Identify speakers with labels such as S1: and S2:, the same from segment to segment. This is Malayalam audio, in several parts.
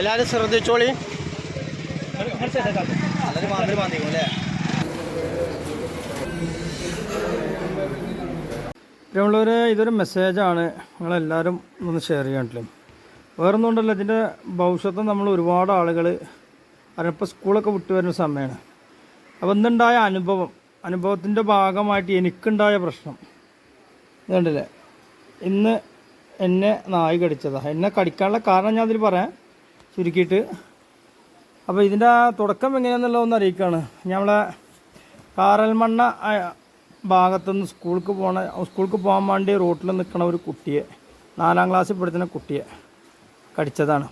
S1: എല്ലാവരും ശ്രദ്ധിച്ചോളി. പ്രിയമുള്ളവരെ ഇതൊരു മെസ്സേജാണ് നിങ്ങളെല്ലാവരും ഒന്ന് ഷെയർ ചെയ്യാണ്ടില്ലേ വേറെ കൊണ്ടല്ല ഇതിന്റെ ഭവിഷ്യത്ത് നമ്മൾ ഒരുപാട് ആളുകൾ അതിനിപ്പോൾ സ്കൂളൊക്കെ വിട്ടു വരുന്ന സമയമാണ് അപ്പോൾ ഇന്നുണ്ടായ അനുഭവം അനുഭവത്തിന്റെ ഭാഗമായിട്ട് എനിക്കുണ്ടായ പ്രശ്നം. ഇതുണ്ടല്ലേ? ഇന്ന് എന്നെ നായി കടിച്ചതാണ് എന്നെ കടിക്കാനുള്ള കാരണം ഞാൻ അതിൽ പറയാം. ചുരുക്കിയിട്ട്. അപ്പോൾ ഇതിന്റെ ആ തുടക്കം എങ്ങനെയാണെന്നുള്ളത് ഒന്ന് അറിയിക്കുകയാണ് നമ്മളെ കാറൽമണ്ണ ഭാഗത്തുനിന്ന് സ്കൂൾക്ക് പോണ സ്കൂൾക്ക് പോകാൻ വേണ്ടി റോട്ടിൽ നിൽക്കണ ഒരു കുട്ടിയെ നാലാം ക്ലാസ്സിൽ പഠിക്കുന്ന കുട്ടിയെ കടിച്ചതാണ്.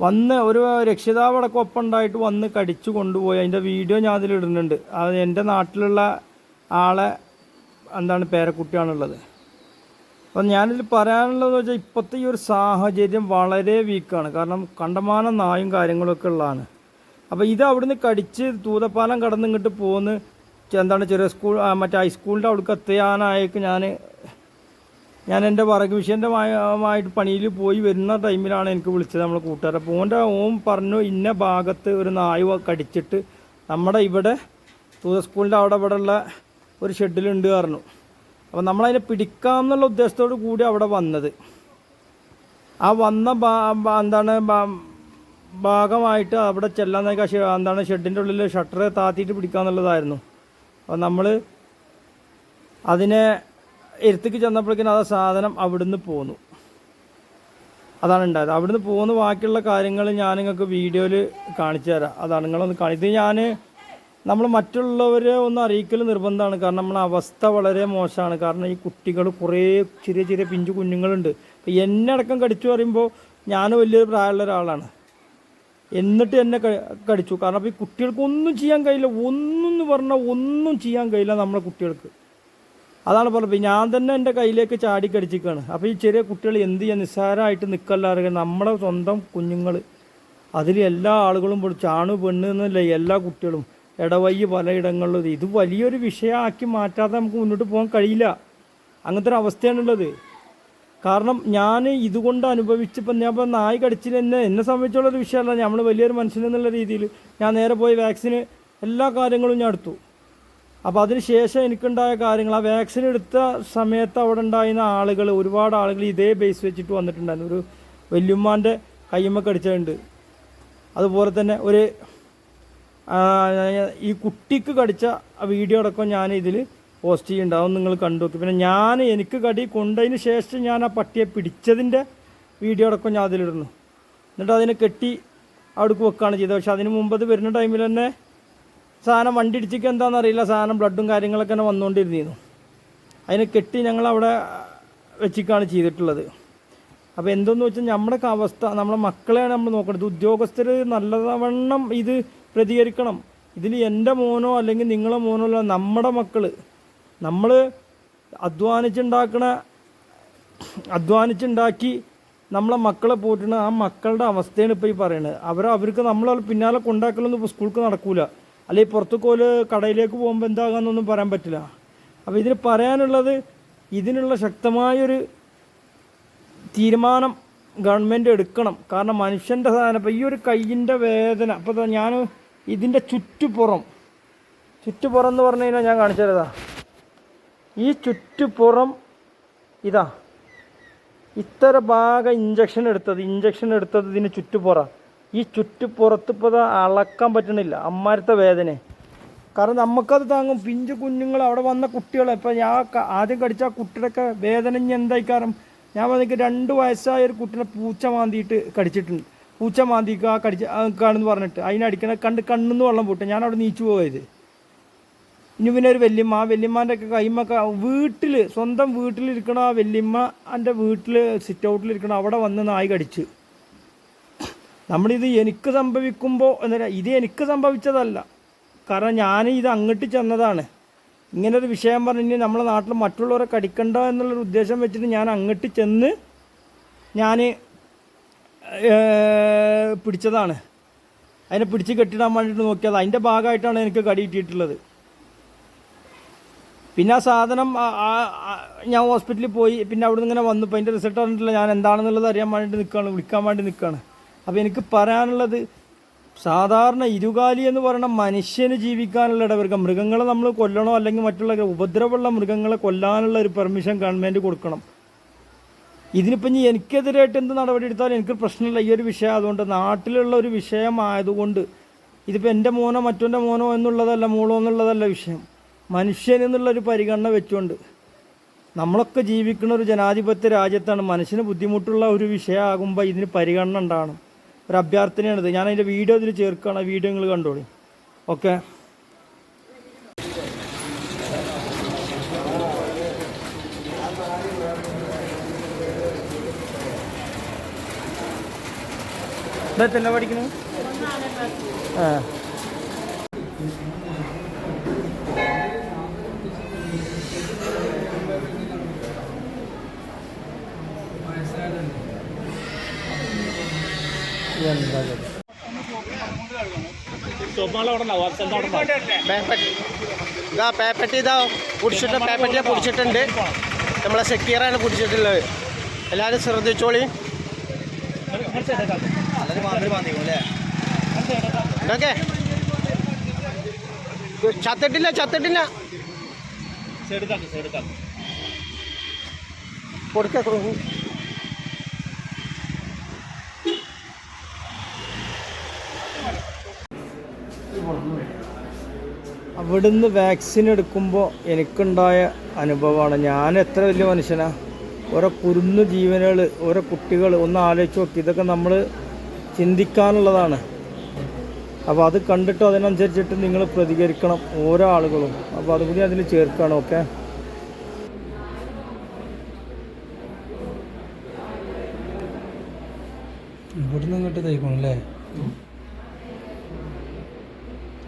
S1: വന്ന് ഒരു രക്ഷിതാവടക്കം ഒപ്പം ഉണ്ടായിട്ട് വന്ന് കടിച്ചു കൊണ്ടുപോയി. അതിന്റെ വീഡിയോ ഞാൻ അതിലിടുന്നുണ്ട് അത് എന്റെ നാട്ടിലുള്ള ആളെ എന്താണ് പേരക്കുട്ടിയാണുള്ളത്. അപ്പം ഞാനിതിൽ പറയാനുള്ളതെന്ന് വെച്ചാൽ ഇപ്പോഴത്തെ ഈ ഒരു സാഹചര്യം വളരെ വീക്കാണ് കാരണം കണ്ടമാനം നായും കാര്യങ്ങളൊക്കെ ഉള്ളതാണ്. അപ്പോൾ ഇത് അവിടുന്ന് കടിച്ച് തൂതപ്പാലം കടന്ന് ഇങ്ങോട്ട് പോകുന്ന എന്താണ് ചെറിയ സ്കൂൾ മറ്റേ ഹൈസ്കൂളിന്റെ അവിടേക്ക് എത്തിയാനായേക്ക് ഞാൻ ഞാൻ എന്റെ വറക് വിഷയന്റെ ആയിട്ട് പണിയിൽ പോയി വരുന്ന ടൈമിലാണ് എനിക്ക് വിളിച്ചത് നമ്മൾ കൂട്ടുകാരെ. അപ്പോൾ ഓന്റെ ഓൻ പറഞ്ഞു ഇന്ന ഭാഗത്ത് ഒരു നായ് കടിച്ചിട്ട് നമ്മുടെ ഇവിടെ തൂത സ്കൂളിന്റെ അവിടെ ഇവിടെ ഉള്ള ഒരു ഷെഡിലുണ്ട് പറഞ്ഞു. അപ്പോൾ നമ്മളതിനെ പിടിക്കാം എന്നുള്ള ഉദ്ദേശത്തോടു കൂടി അവിടെ വന്നത്. ആ വന്ന എന്താണ് ഭാഗമായിട്ട് അവിടെ ചെല്ലാൻ എന്താണ് ഷെഡിന്റെ ഉള്ളിൽ ഷട്ടർ താത്തിയിട്ട് പിടിക്കാന്നുള്ളതായിരുന്നു അപ്പോൾ നമ്മൾ അതിനെ എരുത്തേക്ക് ചെന്നപ്പോഴേക്കും ആ സാധനം അവിടുന്ന് പോന്നു. അതാണ് ഉണ്ടായത്. അവിടുന്ന് പോകുന്ന ബാക്കിയുള്ള കാര്യങ്ങൾ ഞാൻ നിങ്ങൾക്ക് വീഡിയോയിൽ കാണിച്ചു തരാം. അതാണ് നിങ്ങളൊന്ന് കാണിച്ചത്. ഞാൻ നമ്മൾ മറ്റുള്ളവരെ ഒന്ന് അറിയിക്കൽ നിർബന്ധമാണ്. കാരണം നമ്മളെ അവസ്ഥ വളരെ മോശമാണ്. കാരണം ഈ കുട്ടികൾ കുറേ ചെറിയ ചെറിയ പിഞ്ചു കുഞ്ഞുങ്ങളുണ്ട്. അപ്പം എന്നെ അടക്കം കടിച്ചു പറയുമ്പോൾ ഞാൻ വലിയൊരു പ്രായമുള്ള ഒരാളാണ്. എന്നിട്ട് എന്നെ കടിച്ചു. കാരണം അപ്പോൾ ഈ കുട്ടികൾക്ക് ഒന്നും ചെയ്യാൻ കഴിയില്ല. ഒന്നും എന്ന് പറഞ്ഞാൽ ഒന്നും ചെയ്യാൻ കഴിയില്ല നമ്മളെ കുട്ടികൾക്ക്. അതാണ് പറഞ്ഞത്. ഞാൻ തന്നെ എന്റെ കയ്യിലേക്ക് ചാടി കടിച്ചിരിക്കുകയാണ് അപ്പോൾ ഈ ചെറിയ കുട്ടികൾ എന്ത് ചെയ്യാൻ നിസ്സാരമായിട്ട് നിൽക്കല്ലാറുക നമ്മുടെ സ്വന്തം കുഞ്ഞുങ്ങൾ. അതിൽ എല്ലാ ആളുകളും ചാണു പെണ്ണ് എന്നല്ല എല്ലാ കുട്ടികളും. ഇടവയ്യ് പലയിടങ്ങളിലും. ഇത് വലിയൊരു വിഷയമാക്കി മാറ്റാതെ നമുക്ക് മുന്നോട്ട് പോകാൻ കഴിയില്ല. അങ്ങനത്തെ ഒരു അവസ്ഥയാണുള്ളത്. കാരണം ഞാൻ ഇതുകൊണ്ട് അനുഭവിച്ചപ്പോൾ ഞാൻ ഇപ്പോൾ നായി കടിച്ചിൽ എന്നെ എന്നെ സംബന്ധിച്ചുള്ളൊരു വിഷയമല്ല. നമ്മൾ വലിയൊരു മനുഷ്യനെന്നുള്ള രീതിയിൽ ഞാൻ നേരെ പോയി വാക്സിന് എല്ലാ കാര്യങ്ങളും ഞാൻ എടുത്തു. അപ്പോൾ അതിന് ശേഷം എനിക്കുണ്ടായ കാര്യങ്ങൾ ആ വാക്സിൻ എടുത്ത സമയത്ത് അവിടെ ഉണ്ടായിരുന്ന ആളുകൾ ഒരുപാട് ആളുകൾ ഇതേ ബേസ് വെച്ചിട്ട് വന്നിട്ടുണ്ടായിരുന്നു. ഒരു വല്യമ്മാന്റെ കയ്യമ്മ കടിച്ചിട്ടുണ്ട് അതുപോലെ തന്നെ ഒരു ഈ കുട്ടിക്ക് കടിച്ച വീഡിയോ അടക്കം ഞാൻ ഇതിൽ പോസ്റ്റ് ചെയ്യുന്നുണ്ട്. അതൊന്നും നിങ്ങൾ കണ്ടു നോക്കി. പിന്നെ ഞാൻ എനിക്ക് കടി കൊണ്ടതിന് ശേഷം ഞാൻ ആ പട്ടിയെ പിടിച്ചതിന്റെ വീഡിയോ അടക്കം ഞാൻ അതിലിടുന്നു. എന്നിട്ട് അതിനെ കെട്ടി അവിടേക്ക് വെക്കുകയാണ് ചെയ്തത്. പക്ഷേ അതിന് മുമ്പ് അത് വരുന്ന ടൈമിൽ തന്നെ സാധനം വണ്ടി ഇടിച്ചിക്ക് എന്താണെന്നറിയില്ല സാധനം ബ്ലഡും കാര്യങ്ങളൊക്കെ തന്നെ വന്നുകൊണ്ടിരുന്നിരുന്നു. അതിനെ കെട്ടി ഞങ്ങൾ അവിടെ വെച്ചിക്കാണ് ചെയ്തിട്ടുള്ളത്. അപ്പോൾ എന്തെന്ന് വെച്ചാൽ നമ്മുടെ അവസ്ഥ നമ്മളെ മക്കളെയാണ് നമ്മൾ നോക്കേണ്ടത്. ഉദ്യോഗസ്ഥർ നല്ലതവണ്ണം ഇത് പ്രതികരിക്കണം. ഇതിൽ എന്റെ മോനോ അല്ലെങ്കിൽ നിങ്ങളെ മോനോ അല്ല നമ്മുടെ മക്കൾ നമ്മൾ അധ്വാനിച്ചുണ്ടാക്കണ അധ്വാനിച്ചുണ്ടാക്കി നമ്മളെ മക്കളെ പോറ്റണ ആ മക്കളുടെ അവസ്ഥയാണ് ഇപ്പോൾ ഈ പറയുന്നത് അവർ അവർക്ക് നമ്മൾ പിന്നാലെ കൊണ്ടാക്കലൊന്നും സ്കൂൾക്ക് നടക്കൂല. അല്ലെങ്കിൽ പുറത്തൊക്കെ കടയിലേക്ക് പോകുമ്പോൾ എന്താകാന്നൊന്നും പറയാൻ പറ്റില്ല. അപ്പോൾ ഇതിന് പറയാനുള്ളത് ഇതിനുള്ള ശക്തമായൊരു തീരുമാനം ഗവൺമെന്റ് എടുക്കണം. കാരണം മനുഷ്യന്റെ സാധനം ഇപ്പോൾ ഈ ഒരു കയ്യിന്റെ വേദന അപ്പോൾ ഞാൻ ഇതിന്റെ ചുറ്റുപുറം. ചുറ്റുപുറം എന്ന് പറഞ്ഞു കഴിഞ്ഞാൽ ഞാൻ കാണിച്ചു തരതാ ഈ ചുറ്റുപുറം ഇതാ. ഇത്ര ഭാഗം ഇഞ്ചക്ഷൻ എടുത്തത്. ഇഞ്ചക്ഷൻ എടുത്തത് ഇതിന് ചുറ്റുപുറ. ഈ ചുറ്റുപുറത്ത് ഇപ്പോൾ അളക്കാൻ പറ്റണില്ല. അമ്മാരത്തെ വേദന. കാരണം നമുക്കത് താങ്ങും. പിഞ്ചു കുഞ്ഞുങ്ങൾ അവിടെ വന്ന കുട്ടികളെ. ഇപ്പം ഞാൻ ആദ്യം കടിച്ച ആ കുട്ടിയുടെയൊക്കെ വേദന ഇനി എന്തായി കാരണം? ഞാൻ വന്നിട്ട് രണ്ട് വയസ്സായ ഒരു കുട്ടീനെ പൂച്ച മാന്തിയിട്ട് കടിച്ചിട്ടുണ്ട്. പൂച്ച മാന്തിക്ക് ആ കടിച്ച കാണുന്നു പറഞ്ഞിട്ട് അതിനടിക്കണ കണ്ട് കണ്ണെന്ന് വെള്ളം പൊട്ടും. ഞാൻ അവിടെ നീച്ചു പോയത്. ഇനി പിന്നെ ഒരു വല്യമ്മ ആ വല്യമ്മാന്റെ ഒക്കെ കൈമൊക്കെ വീട്ടിൽ സ്വന്തം വീട്ടിലിരിക്കണ ആ വല്യമ്മ എന്റെ വീട്ടിൽ സിറ്റ് ഔട്ടിലിരിക്കണ അവിടെ വന്ന് നായി കടിച്ച്. നമ്മളിത് എനിക്ക് സംഭവിക്കുമ്പോൾ എന്താ ഇത് എനിക്ക് സംഭവിച്ചതല്ല. കാരണം ഞാൻ ഇത് അങ്ങോട്ട് ചെന്നതാണ്. ഇങ്ങനൊരു വിഷയം പറഞ്ഞ് നമ്മളെ നാട്ടിൽ മറ്റുള്ളവരെ കടിക്കണ്ട എന്നുള്ളൊരു ഉദ്ദേശം വെച്ചിട്ട് ഞാൻ അങ്ങോട്ട് ചെന്ന് ഞാൻ പിടിച്ചതാണ്. അതിനെ പിടിച്ച് കെട്ടിടാൻ വേണ്ടിയിട്ട് നോക്കിയത്. അതിന്റെ ഭാഗമായിട്ടാണ് എനിക്ക് കടി കിട്ടിയിട്ടുള്ളത്. പിന്നെ ആ സാധനം ഞാൻ ഹോസ്പിറ്റലിൽ പോയി പിന്നെ അവിടെ നിന്ന് ഇങ്ങനെ വന്നു. ഇപ്പോൾ അതിന്റെ റിസൾട്ട് പറഞ്ഞിട്ടില്ല ഞാൻ എന്താണെന്നുള്ളത് അറിയാൻ വേണ്ടിയിട്ട് നിൽക്കുകയാണ് വിളിക്കാൻ വേണ്ടി നിൽക്കുകയാണ് അപ്പോൾ എനിക്ക് പറയാനുള്ളത് സാധാരണ ഇരുകാലി എന്ന് പറയുന്ന മനുഷ്യന് ജീവിക്കാനുള്ള ഇടവർഗം മൃഗങ്ങളെ നമ്മൾ കൊല്ലണോ അല്ലെങ്കിൽ മറ്റുള്ള ഉപദ്രവമുള്ള മൃഗങ്ങളെ കൊല്ലാനുള്ള ഒരു പെർമിഷൻ ഗവൺമെന്റ് കൊടുക്കണം. ഇതിനിപ്പം ഇനി എനിക്കെതിരായിട്ട് എന്ത് നടപടി എടുത്താലും എനിക്ക് പ്രശ്നമില്ല. ഈ ഒരു വിഷയം അതുകൊണ്ട് നാട്ടിലുള്ള ഒരു വിഷയമായതുകൊണ്ട് ഇതിപ്പോൾ എന്റെ മോനോ മറ്റൊന്റെ മോനോ എന്നുള്ളതല്ല മോളോ എന്നുള്ളതല്ല വിഷയം. മനുഷ്യൻ എന്നുള്ളൊരു പരിഗണന വെച്ചുകൊണ്ട് നമ്മളൊക്കെ ജീവിക്കുന്ന ഒരു ജനാധിപത്യ രാജ്യത്താണ്. മനുഷ്യന് ബുദ്ധിമുട്ടുള്ള ഒരു വിഷയമാകുമ്പോൾ ഇതിന് പരിഗണന ഉണ്ടാകണം ഒരു അഭ്യർത്ഥനയാണിത്. ഞാൻ അതിന്റെ വീഡിയോ ഇതിൽ ചേർക്കുകയാണ്. വീഡിയോ നിങ്ങൾ കണ്ടോളി. ഓക്കെ? ആ. എന്താ ഇത്?
S2: പേപ്പറ്റ്. ഇതാ പിടിച്ചിട്ട് പേപ്പറ്റിനെ പിടിച്ചിട്ടുണ്ട് നമ്മളെ സെക്യൂറാണ് പിടിച്ചിട്ടുള്ളത് എല്ലാവരും ശ്രദ്ധിച്ചോളി. ഇതൊക്കെ ചത്തിട്ടില്ല ചത്തിട്ടില്ല.
S1: അവിടുന്ന് വാക്സിൻ എടുക്കുമ്പോൾ എനിക്കുണ്ടായ അനുഭവമാണ്. ഞാൻ എത്ര വലിയ മനുഷ്യനാ? ഓരോ കുരുന്നു ജീവനുകൾ ഓരോ കുട്ടികൾ ഒന്ന് ആലോചിച്ച് നോക്കി. ഇതൊക്കെ നമ്മൾ ചിന്തിക്കാനുള്ളതാണ്. അപ്പോൾ അത് കണ്ടിട്ട് അതിനനുസരിച്ചിട്ട് നിങ്ങൾ പ്രതികരിക്കണം ഓരോ ആളുകളും. അപ്പോൾ അതും കൂടി അതിൽ ചേർക്കണം ഓക്കെ?
S3: ഇവിടുന്ന് ഇങ്ങോട്ട് തയ്ക്കണം അല്ലേ?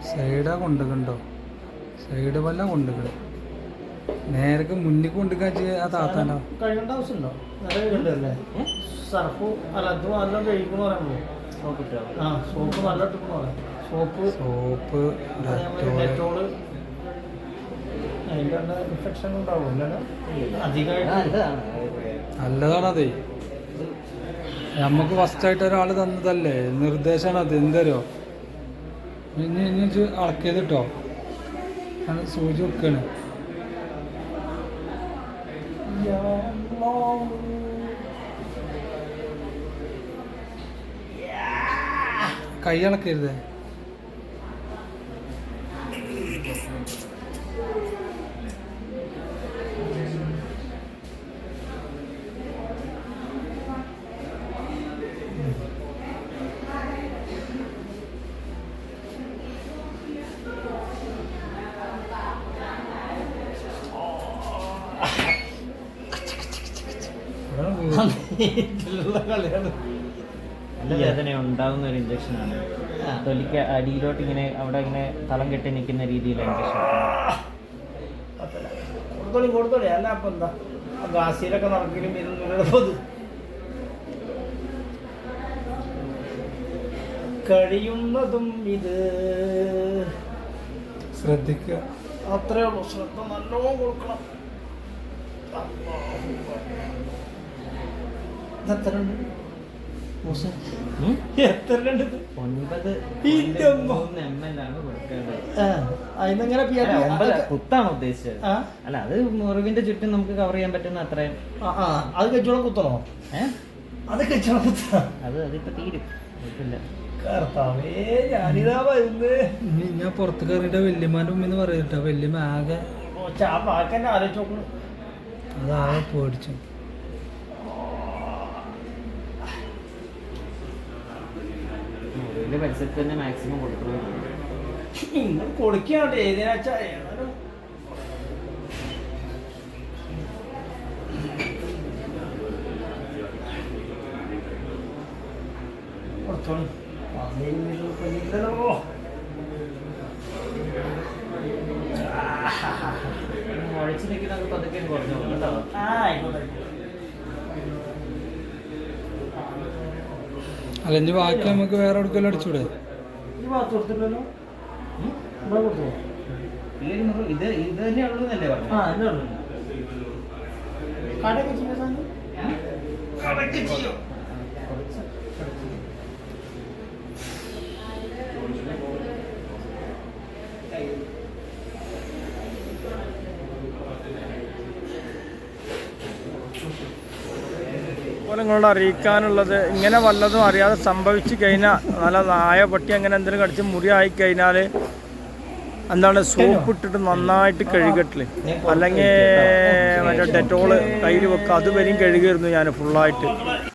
S3: സൈഡാ കൊണ്ടുക്കണ്ടോ? സൈഡ് വല്ല കൊണ്ടുകൾ നേരക്ക് മുന്നിൽ കൊണ്ടുക്കാൻ ആ താത്താനോ?
S1: കഴിയേണ്ട ആവശ്യമുണ്ടോ? സർഫ് അല്ല അത് നല്ല കഴിക്കണമെന്ന് പറയുമ്പോൾ ആ സോപ്പ് നല്ല ഇട്ടിക്കണോ സോപ്പ്.
S3: Soap Dettol.
S1: ഡെറ്റോൾ. അതിന്റെ ഇൻഫെക്ഷൻ ഉണ്ടാവും അല്ലേ അധികമായിട്ട്
S3: നല്ലതാണതേ. നമുക്ക് ഫസ്റ്റായിട്ട് ഒരാൾ തന്നതല്ലേ? നിർദ്ദേശമാണ് അത് എന്തരോ? ഇനി ഇനി അളക്കിയത് കേട്ടോ സൂചി ഞാൻ സൂചി വെക്കാണ് കൈ അളക്കരുതേ
S4: നല്ല വേദന ഉണ്ടാവുന്ന ഒരു ഇഞ്ചക്ഷൻ ആണ്. തൊലിക്ക് അടിയിലോട്ട് ഇങ്ങനെ അവിടെ ഇങ്ങനെ തളം കെട്ടി നിൽക്കുന്ന രീതിയിലാണ് ഇഞ്ചക്ഷൻ
S1: കൊടുത്തോളി കൊടുത്തോളി. അല്ല അപ്പം എന്താ? ഗാസിയിലൊക്കെ നടക്കലും ഇരുന്നില്ലപ്പോ ഇത് കഴിയുന്നതും ഇത്.
S3: ശ്രദ്ധിക്കുക.
S1: അത്രേ ഉള്ളൂ. ശ്രദ്ധ നല്ലോണം കൊടുക്കണം.
S4: കുത്താണ് ഉദ്ദേശിച്ചത്? അല്ല അത് മുറിവിന്റെ ചുറ്റും നമുക്ക് കവർ ചെയ്യാൻ പറ്റുന്ന അത്രയും.
S1: അത് കച്ചവടം കുത്തണോ? അത് കച്ചവടം കുത്തണോ?
S4: അത് അതിപ്പോ തീരും.
S3: ഞാൻ പുറത്ത് കയറിയിട്ട് വല്യമാന്റെ മുമ്പിൽ പറയട്ടോ. വല്യമ്മ ആകെ
S1: ആലോചിച്ചു നോക്കണം
S3: അതാകെ പേടിച്ചു.
S4: മുറിവിന്റെ പരിസരത്ത് തന്നെ മാക്സിമം കൊടുക്കണം
S1: നിങ്ങൾ കൊടുക്കാണ്ട് ഏതിനാച്ചാ കൊടുത്തോളൂ.
S4: നിൽക്കുന്നത് പതുക്കെ കുറഞ്ഞു കേട്ടോ.
S1: ആ ആയിക്കോട്ടെ.
S3: അല്ല ഇനി ബാക്കി നമുക്ക് വേറെ എവിടേക്കെല്ലാം അടിച്ചൂടെ?
S4: ഇത് ഇത് തന്നെ ഉള്ളൂ എന്നല്ലേ പറഞ്ഞു?
S1: ആ എന്നാ ഉള്ളു. കടയൊക്കെ ചെയ്യാൻ സാധനം? ചെയ്യോ? അതുപോലെ നിങ്ങളോട് അറിയിക്കാനുള്ളത് ഇങ്ങനെ വല്ലതും അറിയാതെ സംഭവിച്ചു കഴിഞ്ഞാൽ നല്ല നായ പട്ടി അങ്ങനെ എന്തെങ്കിലും കടിച്ച് മുറി ആയി കഴിഞ്ഞാൽ എന്താണ് സോപ്പ് ഇട്ടിട്ട് നന്നായിട്ട് കഴുകട്ടിൽ അല്ലെങ്കിൽ മറ്റേ ഡെറ്റോൾ കയ്യിൽ വെക്കുക അതുവരെയും കഴുകിയിരുന്നു ഞാൻ ഫുള്ളായിട്ട്